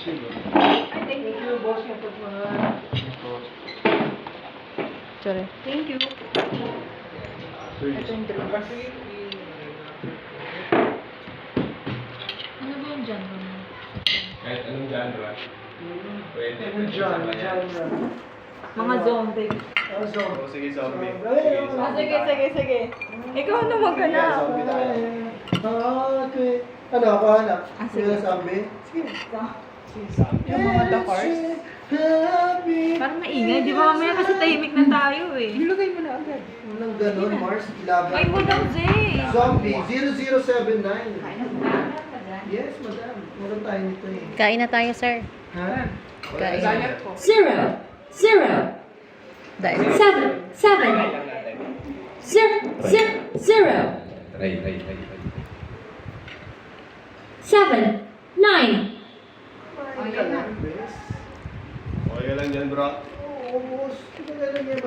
Sisilo. Thank you, boss. Mapagmahal. Sorry. Thank you. Ito yung drinks. Ano ba yung genre mo? Kahit anong genre. Pwede. Ano dyan? Dyan na. Mga zombie. Ah, zombie. Oh, sige, zombie. Sige, Ah, sige, sige, sige. Ikaw na maghanap. Zombie tayo. Ah, okay. Ano, ako hanap? Ah, sige. Yung zombie? Sige. Yung mga The Cars. Parang maingay. Di ba mamaya kasi tahimik na tayo eh. Ilagay mo na agad. Walang ganun, Mars. Ilaban. Ay, wala Zay. Zombie 0079. Yes, madam. Meron tayo nito eh. Kain na tayo, sir. Ha? Kain. zero, zero, Dahil. seven, seven, zero, zero, zero, Try, try, try, try. seven, nine, jalan-jalan gerak. Oh, bos. Kita jalan-jalan